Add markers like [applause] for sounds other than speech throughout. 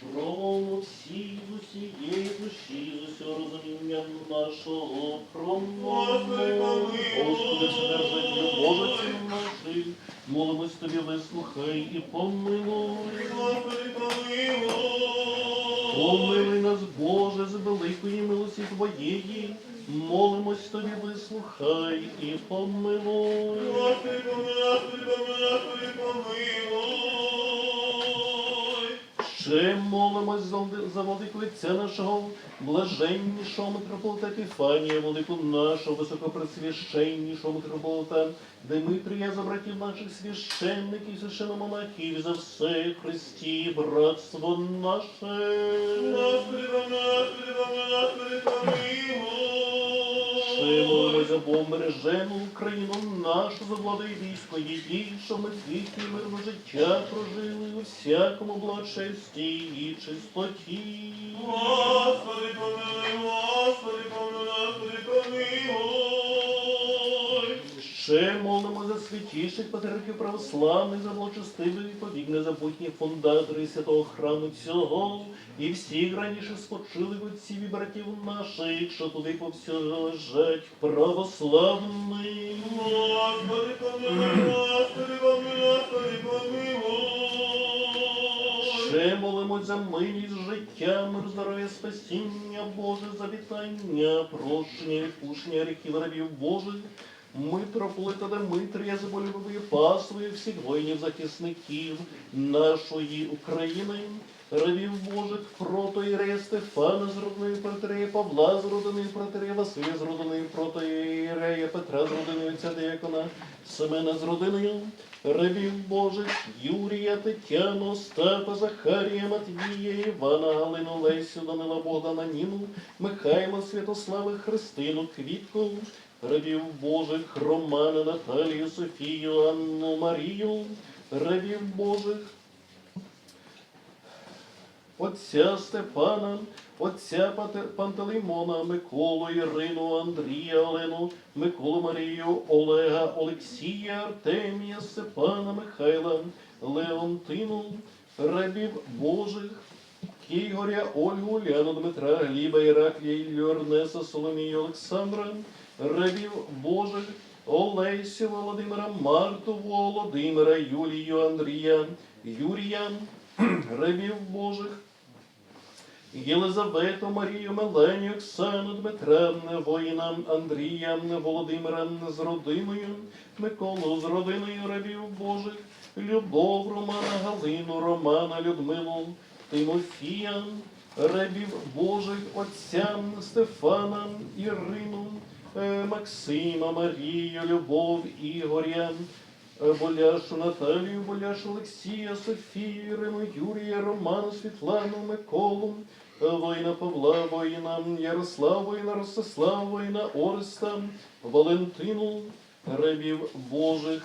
Промовмо всі з усієї душі, з усього розуміння нашого промовмо. Господи, Боже, ціну наших, молимось Тобі, вислухай і помилуй. Господи, помилуй. Помилуй нас, Боже, з великої милості Твоєї, молимось Тобі, вислухай і помилуй. Господи, помилуй, Господи, помилуй, помилуй. Ще молимось за, владику Отця нашого, блаженнішого митрополита Епіфанія, владику нашого, високопресвященнішого митрополита, Димитрія, за братів наших священників, священомонахів, за все Христі, братство наше. Господи, помилуй, помилуй, Ще Богом бережену Україну нашу, за владу і що ми світлі мирно життя прожили у всякому благочесті і чистоті. Господи, помилуй, Господи, помилуй, Господи, помилуй. Ще молимо за святіших патріархів православних, за благочестивих і повік незабутніх фундаторів святого храму цього, і всіх раніше спочилих отців і братів наших, що туди повсюди лежать православних. Господи, помилуй, Господи, помилуй, Господи, помилуй. Ще молимось за милість життя, мир, здоров'я, спасіння Боже, за вітання, прощення, відпущення гріхів рабів Божих, митрополита Дмитрія, за болюбової паствою всіх воїнів захисників нашої України, рабів Божих, протоірея Стефана з родиною протерея Павла з родиною протерея Василя з родиною протоірея Петра з родиною отця Деякона, Семена з родиною, рабів Божих, Юрія, Тетяну, Остапа, Захарія, Матвія, Івана, Галину, Лесю, Данила, Богдана, Ніну, Михайла, Святослава, Христину, Квітку, рабів Божих, Романа, Наталію, Софію, Анну, Марію, рабів Божих, Отця Степана, отця Пантелеймона, Миколу, Ірину, Андрія, Олену, Миколу Марію, Олега, Олексія, Артемія, Степана, Михайла, Леонтину, рабів Божих, Ігоря, Ольгу, Уляну, Дмитра, Гліба, Іраклія, Іллю, Орнеса, Соломію, Олександра, рабів Божих, Олесю, Володимира, Марту, Володимира, Юлію, Андрія, Юрія, [clears throat] рабів Божих, Єлизавету, Марію, Меленію, Оксану, Дмитра, воїна, Андрія, Володимира з родиною, Миколу з родиною рабів Божих, Любов, Романа, Галину, Романа, Людмилу, Тимофія, рабів Божих, отця Стефана, Ірину, Максима, Марію, Любов, Ігоря, е, Боляшу Наталію, Боляшу Олексія, Софію, Ірину, Юрія, Роману, Світлану, Миколу, е, воїна Павла, воїна Ярослава, воїна Ростислава, воїна Ореста, Валентину, рабів Божих,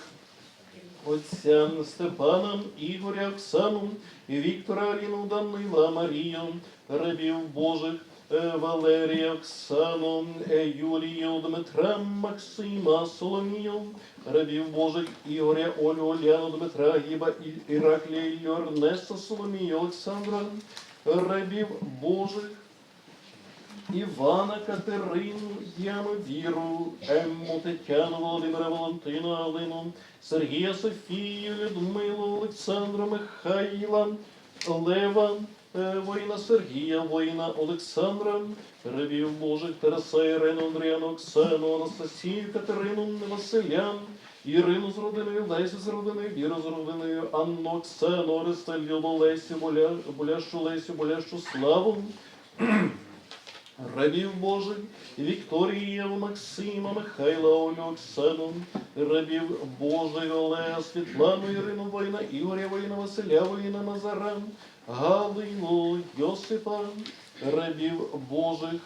Отця Степана, Ігоря, Оксану, Віктора, Аліну, Данила, Марію, рабів Божих, е, Валерія, Оксану, е, Юлію, Дмитра, Максима, Соломію, рабів Божих, Ігоря, Олю, Оляну, Дмитра, Гіба, Іраклія, Ернеста, Соломію, Олександра, рабів Божих, Івана, Катерину, Діану, Віру, Емму, Тетяну, Володимира, Валентину, Алину, Сергія, Софію, Людмилу, Олександра, Михайла, Лева, е, воїна Сергія, воїна Олександра, рабів Божих, Тараса, Ірину, Андріану, Оксану, Анастасію, Катерину, Василян, Ірину з родиною, Лесю з родиною, Віру з родиною, Анну, Оксану, Ореста, Любу, Лесю, Боля, Боляшу, Лесю, Боляшу, Славу, рабів Божих, Вікторію, Максима, Михайла, Олю, рабів Божих, Олега, Світлану, Ірину, воїна, Ігоря, воїна, Василя, воїна, Назара, Галину, Йосипа, рабів Божих,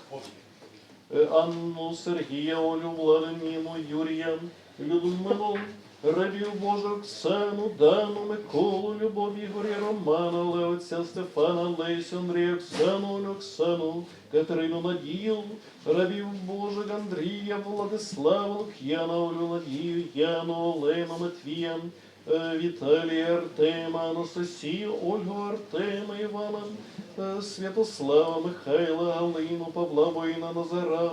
Анну, Сергія, Олю, Владимину, Юрія, Людмилу, рабів Божих, Оксану, Дану, Миколу, Любов, Ігоря, Романа, Леоця, Стефана, Лесю, Андрія, Оксану, Оксану, Катерину, Надію, рабів Божих, Андрія, Владислава, Лук'яна, Олю, Надію, Яну, Олену, Матвія, е, Віталія Артема, Анастасію, Ольгу Артема, Івана, е, Святослава, Михайла, Галину, Павла, воїна Назара,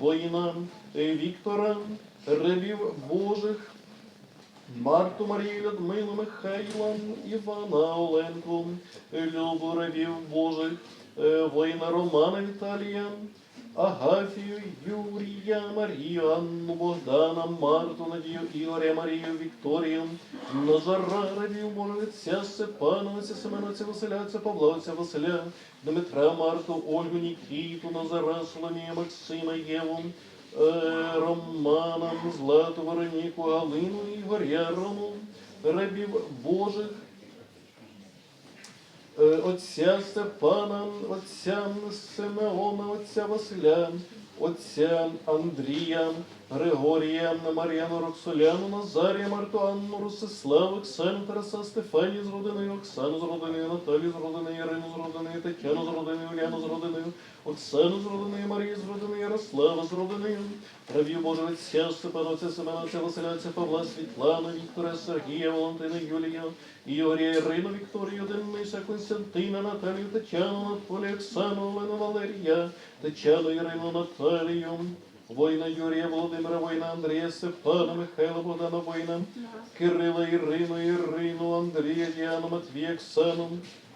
воїна е, Віктора, рабів Божих, Марту Марію, Людмилу, Михайла, Івана, Оленку, Любу рабів Божих, е, воїна Романа Віталія, Агафію, Юрія, Марію, Анну, Богдана, Марту, Надію, Ігоря, Марію, Вікторію, Назара, рабів отця Степана, отця Семена, отця Василя, отця Василя, Дмитра, Марту, Ольгу, Нікіту, Назара, Соломія, Максима, Єву, е, Романа, Злату, Вероніку, Галину, і Гор'ярому, рабів Божих, е, отця Степана, отця Симеона, отця Василя, отця Андрія, Григорія, Мар'яну, Роксоляну, Назарія, Марту, Анну, Ростиславу, Оксану, Тараса, Стефанію з родиною, Оксану з родиною, Наталію з родиною, Ірину з родиною, Тетяну з родиною, Уляну з родиною, Оксану з родиною, Марію з родиною, Ярослава з родиною, Рабів Божого Отця, Степана, Отця Семена, Отця Василя, Отця Павла, Світлану, Віктора, Сергія, Валентина, Юлія, Ігоря, Ірину, Вікторію, Дениса, Константина, Наталію, Тетяну, Анатолія, Оксану, Олену, Валерія, Тетяну, Ірину, Наталію, воїна Юрія, Володимира, воїна Андрія, Степана, Михайла, Богдана, воїна, Кирила, Ірину, Ірину, Андрія, Діану, Матвія, Оксану,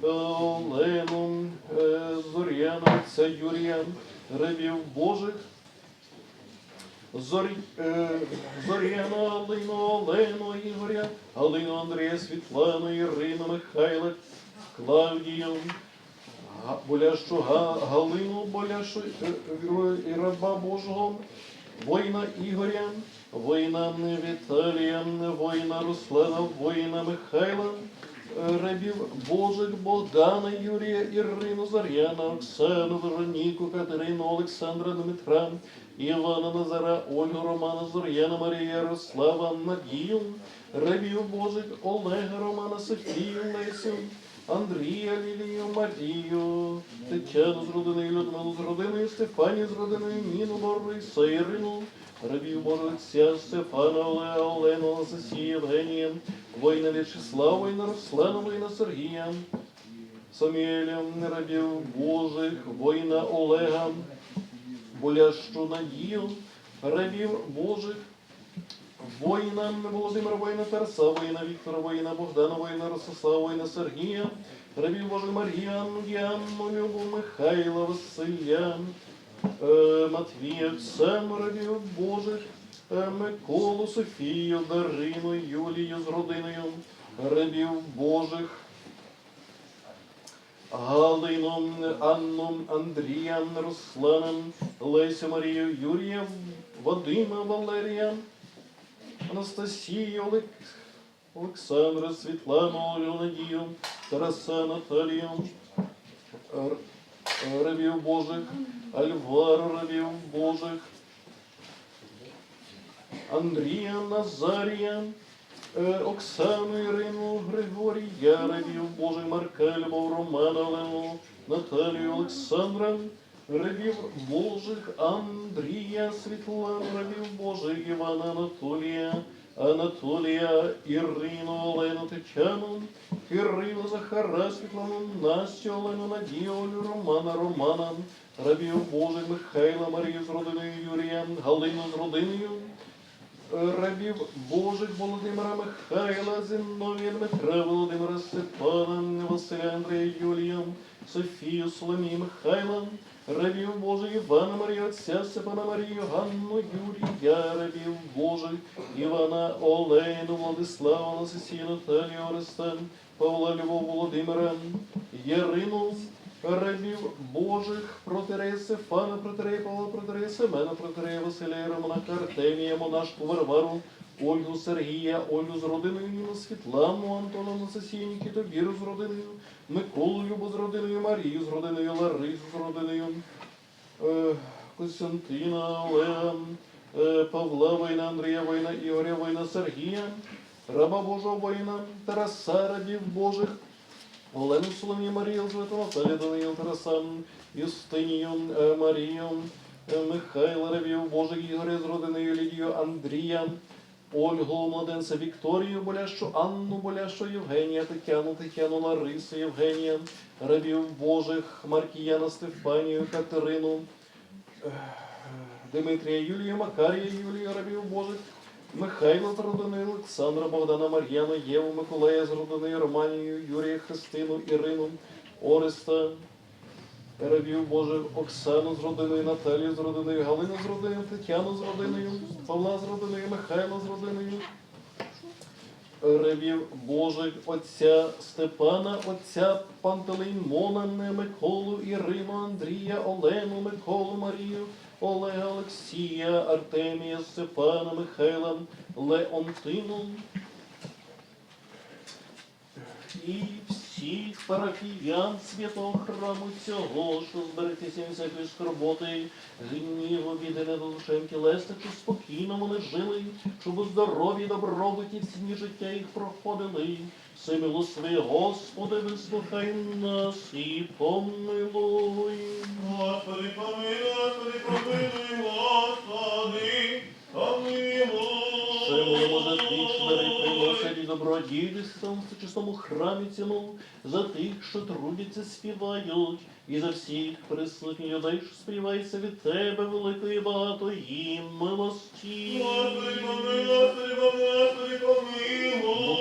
Олену, е, Зоряну, отця Юрія, рабів Божих, Зорі, е, Зоряну, Алину, Олену, Ігоря, Галину, Андрія, Світлану, Ірину, Михайла, Клавдію, Болящу Галину, Болящу е, е, і раба Божого, воїна Ігоря, воїна Віталія, воїна Руслана, воїна Михайла, е, рабів Божих, Богдана, Юрія, Ірину, Зар'яна, Оксану, Вероніку, Катерину, Олександра, Дмитра, Івана, Назара, Ольгу, Романа, Зор'яна, Марія, Ярослава, Надію, рабів Божих, Олега, Романа, Софію, Лесю, Андрія, Лілію, Марію, Тетяну з родиною, Людмилу з родиною, Стефанію з родиною, Ніну, Бориса, Ірину, рабів Божого Отця, Стефана, Олега, Олену, Анастасію, Євгенія, воїна В'ячеслава, воїна Руслана, воїна Сергія, Саміеля, рабів Божих, воїна Олега, Болящу Надію, рабів Божих, воїна Володимира, воїна Тараса, воїна Віктора, воїна Богдана, воїна Ростислава, воїна Сергія, рабів Мар'яну, Діану, Любу, Михайла, Василя, е, Матвія, Оксану, рабів Божих, е, Миколу, Софію, Дарину, Юлію з родиною, рабів Божих, Галину, Анну, Андрія, Руслана, Лесю, Марію, Юрія, Вадима, Валерія, Анастасію, Олег... Олександра, Світлану, Олю, Надію, Тараса, Наталію, рабів Божих, Альвару, рабів Божих, Андрія, Назарія, е, Оксану, Ірину, Григорія, рабів Божих, Марка, Любов, Романа, Олену, Наталію, Олександра, рабів Божих, Андрія, Світлану, рабів Божих, Івана, Анатолія, Анатолія, Ірину, Олену, Тетяну, Кирилу, Захара, Світлану, Настю, Олену, Надію, Олю, Романа, Романа, рабів Божих, Михайла, Марію з родиною Юрія, Галину з родиною, рабів Божих Володимира Михайла, Зіновія Дмитра, Володимира Степана, Василя Андрія Юлія, Софію, Соломію Михайла, рабів Божих Івана Марія, Отця Степана Марію, Ганну Юрія, рабів Божих, Івана Олену, Владислава, Анасисію, Наталію, Ореста, Павла Любов Володимира, Ярину, рабів Божих, протерея Стефана, протерея Павла, протерея Семена, протерея Василя, Романа, Артемія, Монашку, Варвару, Ольгу, Сергія, Ольгу з родиною, Ніну, Світлану, Антона, Насосію, Нікіту, Віру з родиною, Миколу, Любу з родиною, Марію з родиною, Ларису з родиною, е, Костянтина, Олега, е, Павла, воїна, Андрія, воїна, Ігоря, воїна, Сергія, раба Божого воїна, Тараса, рабів Божих, Олену Соломію Марію, Елизавету Наталію, Даниїл, Тараса, Юстинію, е, Марію, Михайла, рабів Божих, Ігоря з родиною, Лідію, Андрія, Ольгу, младенця Вікторію, болящу Анну, болящу Євгенія, Тетяну, Тетяну, Ларису, Євгенія, рабів Божих, Маркіяна, Стефанію, Катерину, ех, Дмитрія, Юлію, Макарія, Юлію, рабів Божих, Михайла з родини, Олександра, Богдана, Мар'яну, Єву, Миколая з родини, Романію, Юрія, Христину, Ірину, Ореста, рабів Божих, Оксану з родиною, Наталію з родиною, Галину з родиною, Тетяну з родиною, Павла з родиною, Михайла з родиною, рабів Божих, отця Степана, отця Пантелеймона, Миколу, Ірину, Андрія, Олену, Миколу, Марію, Олега, Олексія, Артемія, Степана, Михайла, Леонтину. І всіх парафіян святого храму цього, що зберегтися від всякої скорботи, гніву, біди, недолушень тілесних, щоб спокійно вони жили, щоб у здоров'ї, добробуті всі життя їх проходили. Все милостивий, Господи, вислухай нас і помилуй. Господи, помилуй, Господи, помилуй, Господи, помилуй. Приносять і добродійством чистому храмі цьому, за тих, що трудяться, співають, і за всіх присутніх людей, що співається від тебе великої багатої милості. Помилуй,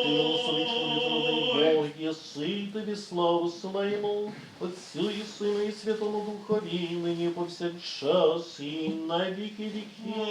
милосовічний зроблений Бог, єси тобі славу славимо, Отцю і Сину і Святому Духові, нині повсякчас і на віки віків.